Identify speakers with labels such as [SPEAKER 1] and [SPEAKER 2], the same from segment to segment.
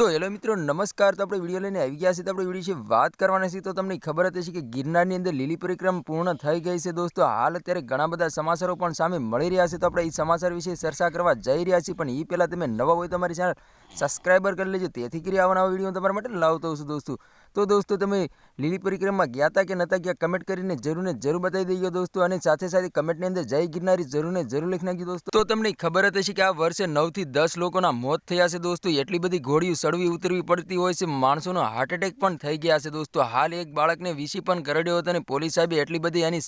[SPEAKER 1] તો હેલો મિત્રો, નમસ્કાર. તો આપણે વીડિયો લઈને આવી ગયા છે તો આપણે વીડિયો વિશે વાત કરવાના છે તો તમને ખબર હતી હશે કે ગિરનારની અંદર લીલી પરિક્રમ પૂર્ણ થઈ ગઈ છે દોસ્તો. હાલ અત્યારે ઘણા બધા સમાચારો પણ સામે મળી રહ્યા છે. તો આપણે એ સમાચાર વિશે ચર્ચા કરવા જઈ રહ્યા છીએ. પણ એ પહેલાં તમે નવા હોય તમારી ચેનલ સબસ્ક્રાઈબર કરી લેજો. તેથી કરી આવવાના વીડિયો તમારા માટે લાવતો છું દોસ્તો. તો દોસ્તો તમે લીલી પરિક્રમામાં ગયા હતા કે નહોતા ગયા કમેન્ટ કરીને જરૂર ને જરૂર બતાવી દઈએ દોસ્તો. અને સાથે સાથે કમેન્ટની અંદર જય ગિરનારી જરૂર ને જરૂર લખી નાખી દોસ્તો. તો તમને ખબર જ હશે કે આ વર્ષે નવથી દસ લોકોના મોત થયા છે દોસ્તો. એટલી બધી ઘોડીઓ સડવી ઉતરવી પડતી હોય છે. માણસોનો હાર્ટ એટેક પણ થઈ ગયા છે દોસ્તો. હાલ એક બાળકને વીસી પણ કરડ્યો હતો અને પોલીસ સાહેબે એટલી બધી એની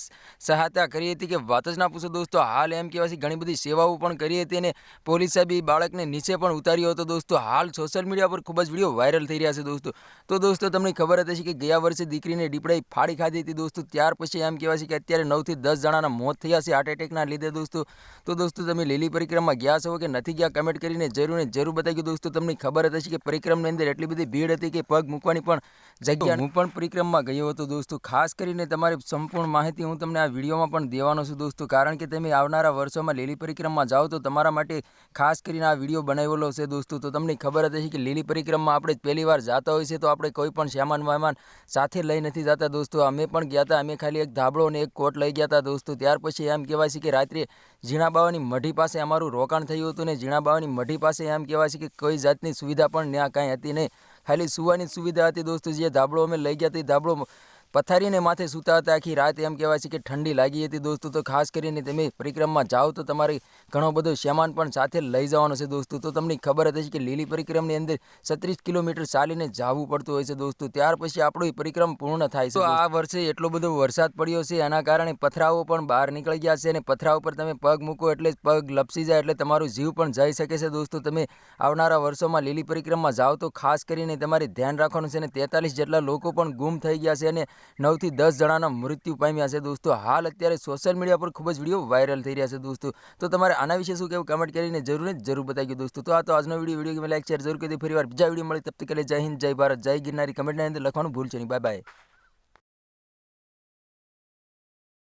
[SPEAKER 1] સહાયતા કરી હતી કે વાત જ ના પૂછો દોસ્તો. હાલ એમ કહેવાય છે ઘણી બધી સેવાઓ પણ કરી હતી અને પોલીસ સાહેબે એ બાળકને નીચે પણ ઉતાર્યો હતો દોસ્તો. હાલ સોશિયલ મીડિયા પર ખૂબ જ વીડિયો વાયરલ થઈ રહ્યા છે દોસ્તો. તો દોસ્તો તમને ખબર હતી કે ગયા વર્ષે દીકરીને દીપડાઈ ફાડી ખાધી હતી દોસ્તો. ત્યાર પછી એમ કહેવાય છે કે અત્યારે નવથી દસ જણાના મોત થયા છે હાર્ટ એટેકના લીધે દોસ્તો. તો દોસ્તો તમે લીલી પરિક્રમા ગયા છો કે નથી ગયા કમેન્ટ કરીને જરૂર ને જરૂર બતાવી દોસ્તો. તમને ખબર હતી કે પરિક્રમની અંદર એટલી બધી ભીડ હતી કે પગ મૂકવાની પણ જગ્યા હું પણ પરિક્રમમાં ગયો હતો દોસ્તો. ખાસ કરીને તમારી સંપૂર્ણ માહિતી હું તમને આ વિડીયોમાં પણ દેવાનો છું દોસ્તો. કારણ કે તમે આવનારા વર્ષોમાં લીલી પરિક્રમમાં જાઓ તો તમારા માટે ખાસ કરીને આ વીડિયો બનાવેલો છે દોસ્તો. તો તમને ખબર હતી કે લીલી પરિક્રમમાં આપણે પહેલી વાર જતા હોય છે તો આપણે કોઈ પણ સામાન વામાન સાથે લઈ નથી જતા દોસ્તો. અમે પણ ગયા હતા અમે ખાલી એક ધાબળો અને એક કોટ લઈ ગયા હતા દોસ્તો. ત્યાર પછી એમ કહેવાય છે કે રાત્રે ઝીણાબાવાની મઢી પાસે અમારું રોકાણ થયું હતું ને ઝીણાબાવાની મઢી પાસે એમ કહેવાય છે કે કોઈ જાતની સુવિધા પણ ત્યાં કાંઈ હતી નહીં. ખાલી સુવાની સુવિધા હતી દોસ્તો, જે ધાબળો અમે લઈ ગયા હતી ધાબળો પથારીને માથે સૂતા હતા. આખી રાત એમ કહેવાય છે કે ઠંડી લાગી હતી દોસ્તો. તો ખાસ કરીને તમે પરિક્રમમાં જાઓ તો તમારે ઘણો બધો સામાન પણ સાથે લઈ જવાનો છે દોસ્તો. તો તમને ખબર હતી કે લીલી પરિક્રમની અંદર છત્રીસ કિલોમીટર ચાલીને જવું પડતું હોય છે દોસ્તો. ત્યાર પછી આપણો પરિક્રમા પૂર્ણ થાય છે તો આ વર્ષે એટલો બધો વરસાદ પડ્યો છે એના કારણે પથરાઓ પણ બહાર નીકળી ગયા છે અને પથરા ઉપર તમે પગ મૂકો એટલે પગ લપસી જાય એટલે તમારું જીવ પણ જઈ શકે છે દોસ્તો. તમે આવનારા વર્ષોમાં લીલી પરિક્રમમાં જાઓ તો ખાસ કરીને તમારે ધ્યાન રાખવાનું છે અને તેતાલીસ જેટલા લોકો પણ ગુમ થઈ ગયા છે અને નવથી દસ જણાના મૃત્યુ પામ્યા છે દોસ્તો. હાલ અત્યારે સોશિયલ મીડિયા પર ખૂબ જ વીડિયો વાયરલ થઈ રહ્યા છે દોસ્તો. તો તમારે આના વિશે શું કહેવું? કમેન્ટ કરીને જરૂર જરૂર બતાવી દોસ્તો. તો આ તો આજનો વીડિયો વીડિયો લાઈક શેર જરૂર કરી ફરી વાર બીજા વીડિયો મળી. તબ તક જય હિન્દ, જય ભારત, જય ગિરનારી. કમેન્ટની અંદર લખવાનું ભૂલશો નહીં. Bye bye